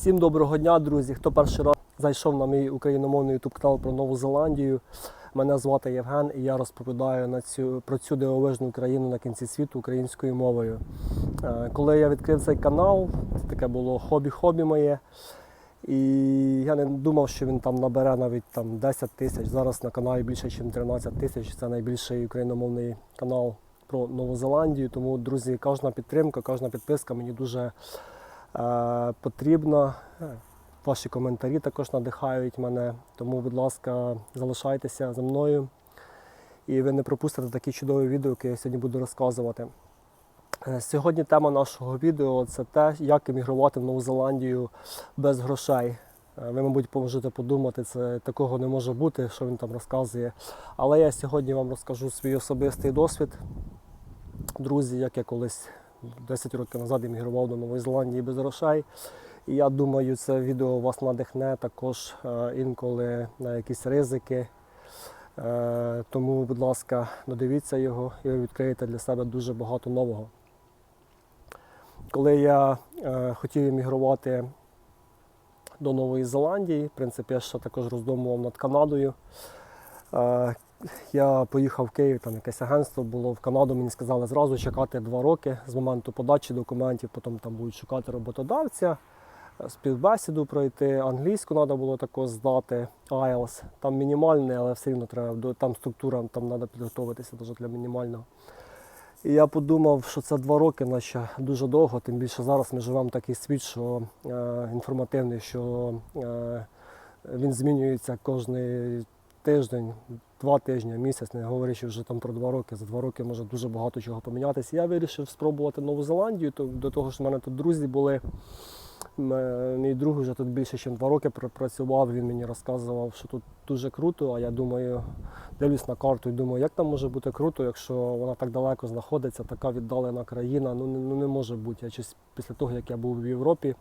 Всім доброго дня, друзі. Хто перший раз зайшов на мій україномовний YouTube канал про Нову Зеландію. Мене звати Євген і я розповідаю на цю, про цю дивовижну країну на кінці світу українською мовою. Е, Коли я відкрив цей канал, це таке було хобі-хобі моє. І я не думав, що він там набере навіть там 10 тисяч. Зараз на каналі більше, ніж 13 тисяч. Це найбільший україномовний канал про Нову Зеландію. Тому, друзі, кожна підтримка, кожна підписка мені дуже е, потрібна. Е, Ваші коментарі також надихають мене. Тому, будь ласка, залишайтеся за мною. І ви не пропустите такі чудові відео, які я сьогодні буду розказувати. Е, Сьогодні тема нашого відео це те, як емігрувати в Нову Зеландію без грошей. Ви, мабуть, можете подумати, це такого не може бути, що він там розказує. Але я сьогодні вам розкажу свій особистий досвід. Друзі, як я колись 10 років назад емігрував до Нової Зеландії без грошей. І я думаю, це відео вас надихне також е, інколи на якісь ризики. Е, Тому, будь ласка, додивіться його і ви відкриєте для себе дуже багато нового. Коли я е, хотів емігрувати до Нової Зеландії, в принципі, я ще також роздумував над Канадою. Е, я поїхав в Київ, там якесь агентство було в Канаду. Мені сказали зразу чекати два роки з моменту подачі документів, потім там будуть шукати роботодавця, е, співбесіду пройти. Англійську треба було також здати, IELTS. Там мінімальний, але все рівно треба до- там структура, там треба підготуватися дуже для мінімального. І я подумав, що це два роки, наче дуже довго, тим більше зараз ми живемо такий світ, що е, інформативний, що е, він змінюється кожний тиждень, два тижні, місяць, не говорячи вже там про два роки. За два роки може дуже багато чого помінятися. Я вирішив спробувати Нову Зеландію, то, до того що в мене тут друзі були. Е, Мій друг вже тут більше, ніж два роки пропрацював. Він мені розказував, що тут дуже круто. А я думаю, дивлюсь на карту і думаю, як там може бути круто, якщо вона так далеко знаходиться, така віддалена країна. Ну не, ну, не може бути. Я щось після того, як я був в Європі,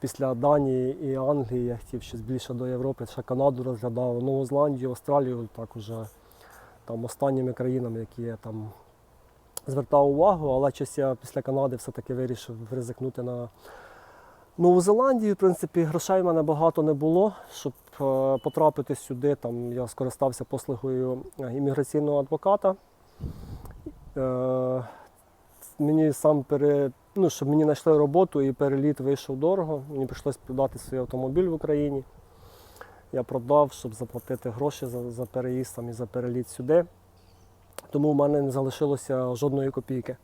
після Данії і Англії, я хотів щось більше до Європи, ще Канаду розглядав, Нову Зеландію, Австралію, так уже там останніми країнами, які я там звертав увагу, але щось я після Канади все-таки вирішив ризикнути на Нову Зеландію. В принципі, грошей в мене багато не було. Щоб е, потрапити сюди, там я скористався послугою е, імміграційного адвоката. Е, мені сам пере, ну, щоб мені знайшли роботу і переліт вийшов дорого. Мені прийшлося продати свій автомобіль в Україні. Я продав, щоб заплатити гроші за, за переїзд там, і за переліт сюди. Тому в мене не залишилося жодної копійки.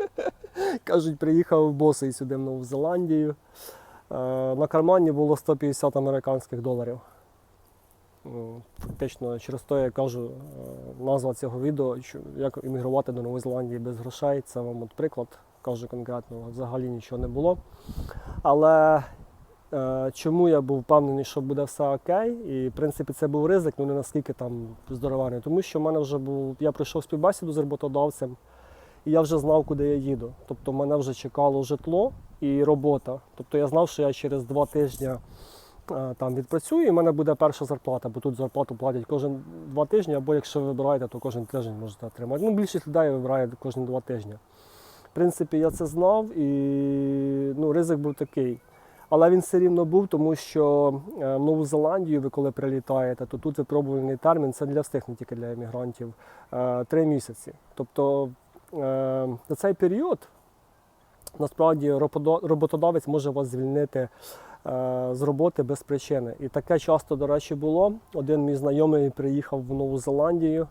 Кажуть, приїхав босий сюди в Нову Зеландію. Е, На кармані було 150 американських доларів. Ну, Фактично, через те я кажу, е, назва цього відео, як іммігрувати до Нової Зеландії без грошей. Це вам от приклад, кажу конкретно, взагалі нічого не було. Але е, чому я був впевнений, що буде все окей, і в принципі це був ризик, ну не наскільки там здоровений, тому що в мене вже був, я пройшов співбесіду з роботодавцем, і я вже знав, куди я їду. Тобто мене вже чекало житло і робота. Тобто я знав, що я через два тижні е, там відпрацюю, і в мене буде перша зарплата, бо тут зарплату платять кожен два тижні, або якщо ви вибираєте, то кожен тиждень можете отримати. Ну, більшість людей вибирає кожні два тижні. Принципі, я це знав, і ну, ризик був такий. Але він все рівно був, тому що е, в Нову Зеландію, ви коли прилітаєте, то тут випробувальний термін це для всіх, не тільки для емігрантів, е, три місяці. Тобто е, за цей період насправді роботодавець може вас звільнити е, з роботи без причини. І таке часто, до речі, було. Один мій знайомий приїхав в Нову Зеландію,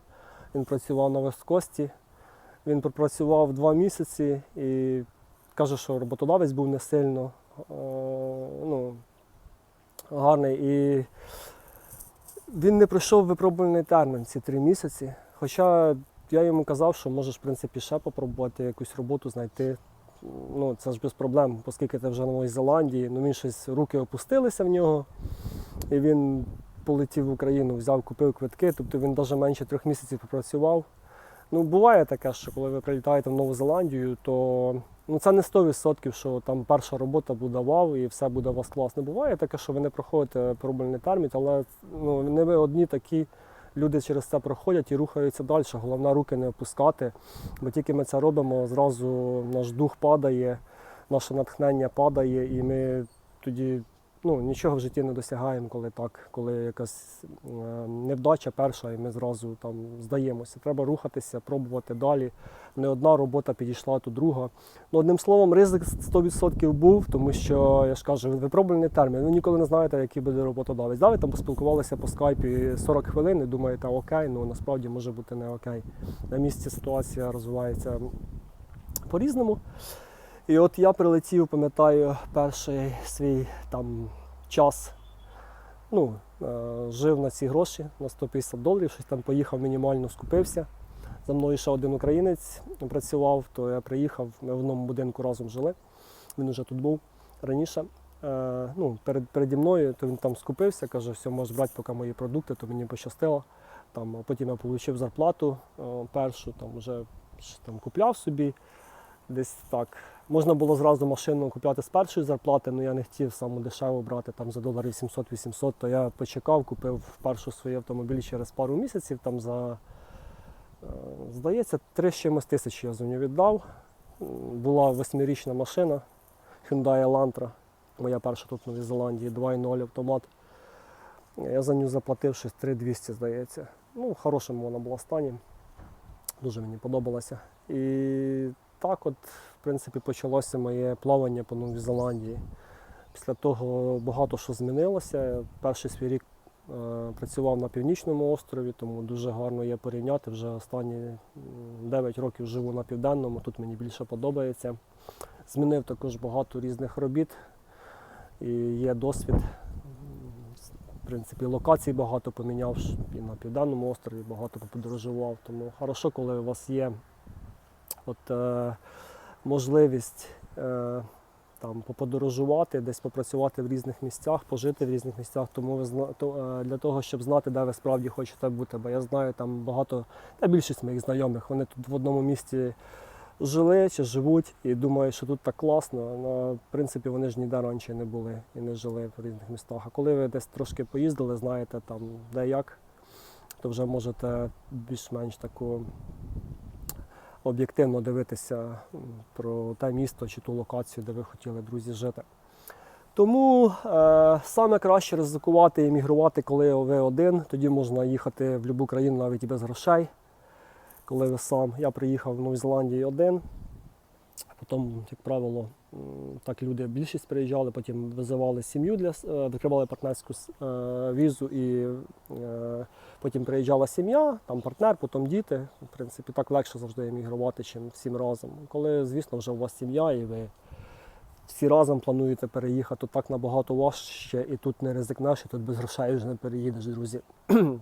він працював на Весткості. Він пропрацював два місяці і каже, що роботодавець був не сильно е, ну, гарний. І він не пройшов випробувальний термін ці три місяці. Хоча я йому казав, що можеш в принципі ще попробувати якусь роботу знайти. Ну, це ж без проблем, оскільки ти вже на Новій Зеландії. Ну, він щось руки опустилися в нього, і він полетів в Україну, взяв, купив квитки, тобто він навіть менше трьох місяців попрацював. Ну, буває таке, що коли ви прилітаєте в Нову Зеландію, то ну, це не 100%, що там перша робота буде вау і все буде у вас класно. Буває таке, що ви не проходите пробульний термін, але ну, не ви одні такі люди через це проходять і рухаються далі. Головне руки не опускати, бо тільки ми це робимо, зразу наш дух падає, наше натхнення падає, і ми тоді ну, нічого в житті не досягаємо, коли так, коли якась е, невдача перша, і ми зразу там здаємося. Треба рухатися, пробувати далі. Не одна робота підійшла, то друга. Ну, одним словом, ризик 100% був, тому що я ж кажу, випробувальний термін. Ви ніколи не знаєте, який буде роботодавець. Да, там поспілкувалися по скайпі 40 хвилин і думаєте, окей, ну насправді може бути не окей. На місці ситуація розвивається по-різному. І от я прилетів, пам'ятаю, перший свій там час. Ну, е, жив на ці гроші на 150 доларів, щось там поїхав мінімально, скупився. За мною ще один українець працював, то я приїхав, ми в одному будинку разом жили. Він вже тут був раніше. Е, ну, перед, переді мною, то він там скупився, каже, все, можеш брати поки мої продукти, то мені пощастило. Там, а потім я отримав зарплату е, першу, там вже там купляв собі. Десь так. Можна було зразу машину купляти з першої зарплати, але я не хотів саму дешеву брати там за доларів 700-800, то я почекав, купив першу свій автомобіль через пару місяців. Там за, е, здається, три з чимось тисяч я за нього віддав. Була восьмирічна машина Hyundai Elantra, моя перша тут в Новій Зеландії, 2.0 автомат. Я за нього заплатив щось 3200, здається. Ну, в хорошому вона була стані. Дуже мені подобалося. І так от, в принципі, почалося моє плавання по Новій Зеландії. Після того багато що змінилося. Перший свій рік е, працював на північному острові, тому дуже гарно є порівняти. Вже останні 9 років живу на південному, тут мені більше подобається. Змінив також багато різних робіт і є досвід. В принципі, локацій багато поміняв і на південному острові, багато поподорожував. Тому хорошо, коли у вас є от, е, можливість е, там, поподорожувати, десь попрацювати в різних місцях, пожити в різних місцях, тому ви то, е, для того, щоб знати, де ви справді хочете бути. Бо я знаю там багато, та більшість моїх знайомих, вони тут в одному місті жили чи живуть і думають, що тут так класно. але в принципі вони ж ніде раніше не були і не жили в різних містах. А коли ви десь трошки поїздили, знаєте там де як, то вже можете більш-менш таку об'єктивно дивитися про те місто чи ту локацію, де ви хотіли друзі жити. Тому е, саме краще ризикувати і мігрувати, коли ви один. Тоді можна їхати в будь-яку країну навіть і без грошей. Коли ви сам. Я приїхав в Новій Зеландії один. Потім, як правило, так люди більшість приїжджали, потім визивали сім'ю для е, відкривали партнерську е, візу і е, потім приїжджала сім'я, там партнер, потім діти. В принципі, так легше завжди емігрувати, чим всім разом. Коли, звісно, вже у вас сім'я і ви всі разом плануєте переїхати, то так набагато важче і тут не ризикнеш, і тут без грошей вже не переїдеш, друзі.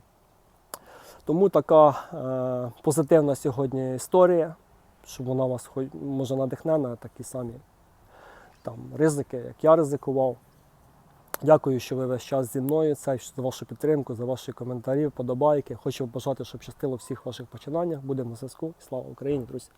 Тому така е, позитивна сьогодні історія, щоб вона вас хоч може надихне на такі самі там, ризики, як я ризикував. Дякую, що ви весь час зі мною. Це за вашу підтримку, за ваші коментарі, вподобайки. Хочу бажати, щоб щастило всіх ваших починаннях. Будемо на зв'язку. Слава Україні, друзі!